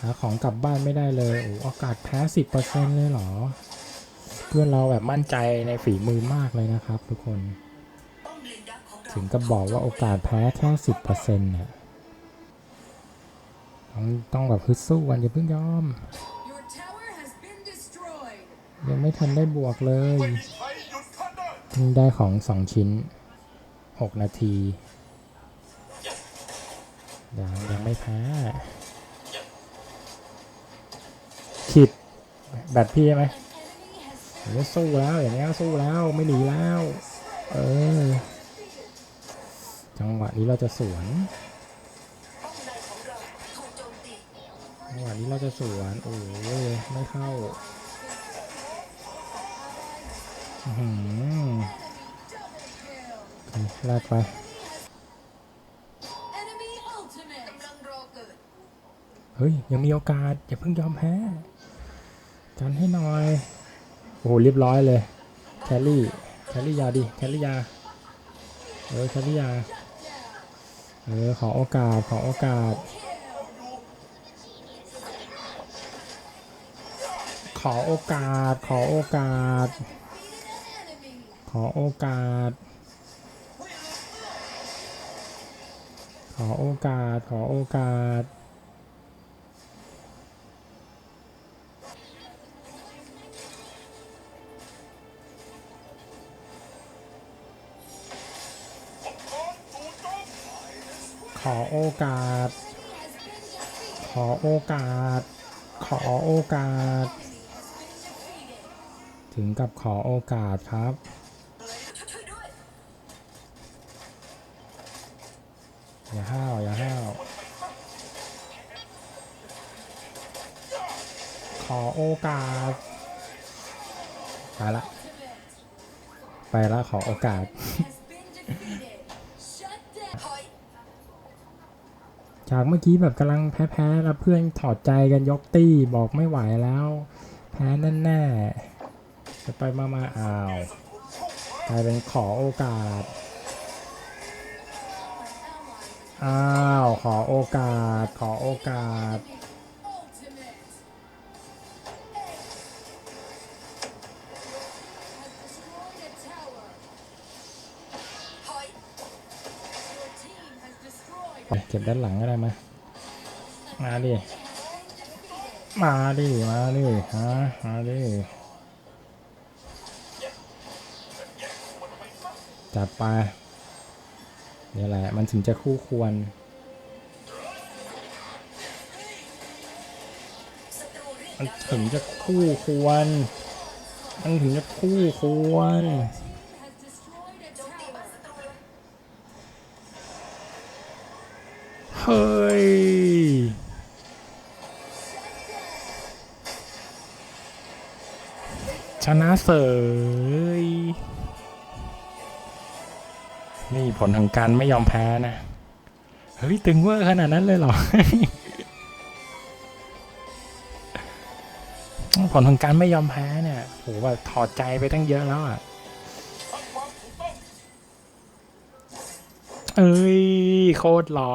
หาของกลับบ้านไม่ได้เลยโอ้โอกาสแพ้สิบเปอร์เซ็นเลยเหรอ เพื่อนเราแบบมั่นใจในฝีมือมากเลยนะครับ ทุกคน ถึงกับบอกว่าโอกาสแพ้แค่สิบเปอร์เซ็นต์เนี่ยต้องต้องแบบฮึดสู้กันอย่าเพิ่งยอม ยังไม่ทันได้บวกเลยเพิ่งได้ของสองชิ้นหกนาทียังยังไม่แพ้ ขิดแบตพี่ใช่ไหมอย่างนี้สู้แล้วอย่างนี้สู้แล้วไม่หนีแล้ว เออ จังหวะนี้เราจะสวนจังหวะนี้เราจะสวนโอ้ยไม่เข้าอื้อหือ double kill. แลกไปเฮ้ย ยังมีโอกาสอย่าเพิ่งยอมแพ้ กันให้หน่อย โอ้โหเรียบร้อยเลยแคลรี่แคลรี่ยาดิแคลรี่ยาเออแคลรี่ยาเออขอโอกาสขอโอกาส ขอโอกาส ขอโอกาส ขอโอกาส ขอโอกาส ขอโอกาส ขอโอกาส ขอโอกาส ขอโอกาส ถึงกับขอโอกาสครับอย่าห้าวอย่าห้าวขอโอกาสไปละ ไปละขอโอกาส จากเมื่อกี้แบบกำลังแพ้ๆแล้วเพื่อนถอดใจกันยกตี้บอกไม่ไหวแล้ว แพ้แน่ๆจะไปมามาอ้าวกลายเป็นขอโอกาสอ้าว ขอโอกาส ขอโอกาส เก็บด้านหลังก็ได้ไหมมาดิ มาดิ มาดิฮะมาดิจัดไปนี่แหละ มันถึงจะคู่ควรมันถึงจะคู่ควร มันถึงจะคู่ควร เฮ้ย ชนะเสยนี่ผลของการไม่ยอมแพ้นะ เฮ้ย ตึงเวอร์ขนาดนั้นเลยเหรอ ผลของการไม่ยอมแพ้เนี่ยโหแบบถอดใจไปตั้งเยอะแล้วอะ เอ้ย โคตรหล่อ